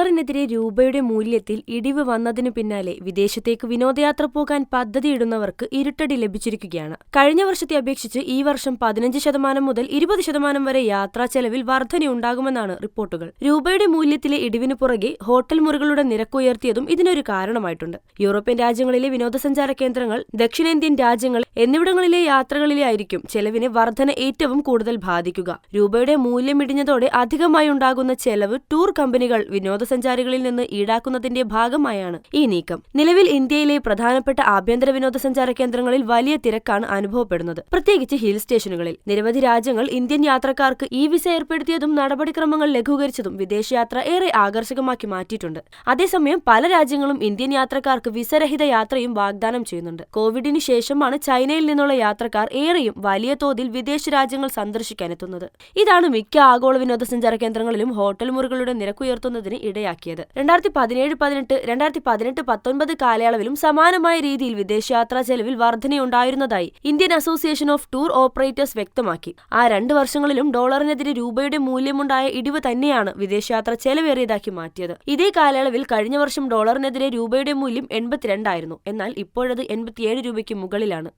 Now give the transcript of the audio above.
ഡോളറിനെതിരെ രൂപയുടെ മൂല്യത്തിൽ ഇടിവ് വന്നതിനു പിന്നാലെ വിദേശത്തേക്ക് വിനോദയാത്ര പോകാൻ പദ്ധതിയിടുന്നവർക്ക് ഇരുട്ടടി ലഭിച്ചിരിക്കുകയാണ്. കഴിഞ്ഞ വർഷത്തെ അപേക്ഷിച്ച് ഈ വർഷം പതിനഞ്ച് ശതമാനം മുതൽ ഇരുപത് ശതമാനം വരെ യാത്രാ ചെലവിൽ വർധനയുണ്ടാകുമെന്നാണ് റിപ്പോർട്ടുകൾ. രൂപയുടെ മൂല്യത്തിലെ ഇടിവിനു പുറകെ ഹോട്ടൽ മുറികളുടെ നിരക്കുയർത്തിയതും ഇതിനൊരു കാരണമായിട്ടുണ്ട്. യൂറോപ്യൻ രാജ്യങ്ങളിലെ വിനോദസഞ്ചാര കേന്ദ്രങ്ങൾ ദക്ഷിണേന്ത്യൻ രാജ്യങ്ങൾ എന്നിവിടങ്ങളിലെ യാത്രകളിലെ ആയിരിക്കും ചെലവിന് വർധന ഏറ്റവും കൂടുതൽ ബാധിക്കുക. രൂപയുടെ മൂല്യം ഇടിഞ്ഞതോടെ അധികമായി ഉണ്ടാകുന്ന ചെലവ് ടൂർ കമ്പനികൾ വിനോദസഞ്ചാരികളിൽ നിന്ന് ഈടാക്കുന്നതിന്റെ ഭാഗമായാണ് ഈ നീക്കം. നിലവിൽ ഇന്ത്യയിലെ പ്രധാനപ്പെട്ട ആഭ്യന്തര വിനോദസഞ്ചാര കേന്ദ്രങ്ങളിൽ വലിയ തിരക്കാണ് അനുഭവപ്പെടുന്നത്. പ്രത്യേകിച്ച് ഹിൽ സ്റ്റേഷനുകളിൽ. നിരവധി രാജ്യങ്ങൾ ഇന്ത്യൻ യാത്രക്കാർക്ക് ഈ വിസ ഏർപ്പെടുത്തിയതും നടപടിക്രമങ്ങൾ ലഘൂകരിച്ചതും വിദേശയാത്ര ഏറെ ആകർഷകമാക്കി മാറ്റിയിട്ടുണ്ട്. അതേസമയം പല രാജ്യങ്ങളും ഇന്ത്യൻ യാത്രക്കാർക്ക് വിസരഹിത യാത്രയും വാഗ്ദാനം ചെയ്യുന്നുണ്ട്. കോവിഡിന് ശേഷമാണ് ചൈനയിൽ നിന്നുള്ള യാത്രക്കാർ ഏറെയും വലിയ തോതിൽ വിദേശ രാജ്യങ്ങൾ സന്ദർശിക്കാനെത്തുന്നത്. ഇതാണ് മിക്ക ആഗോള വിനോദസഞ്ചാര കേന്ദ്രങ്ങളിലും ഹോട്ടൽ മുറികളുടെ നിരക്കുയർത്തുന്നതിന് ഇടയാക്കിയത്. രണ്ടായിരത്തി പതിനേഴ് പതിനെട്ട് രണ്ടായിരത്തി പതിനെട്ട് പത്തൊൻപത് കാലയളവിലും സമാനമായ രീതിയിൽ വിദേശയാത്രാ ചെലവിൽ വർധനയുണ്ടായിരുന്നതായി Indian association of tour operators വ്യക്തമാക്കി. ആ രണ്ട് വർഷങ്ങളിലും ഡോളറിനെതിരെ രൂപയുടെ മൂല്യമുണ്ടായ ഇടിവ് തന്നെയാണ് വിദേശയാത്ര ചെലവേറിയതാക്കി മാറ്റിയത്. ഇതേ കാലയളവിൽ കഴിഞ്ഞ വർഷം ഡോളറിനെതിരെ രൂപയുടെ മൂല്യം എൺപത്തിരണ്ടായിരുന്നു. എന്നാൽ ഇപ്പോഴത് എൺപത്തിയേഴ് രൂപയ്ക്ക് മുകളിലാണ്.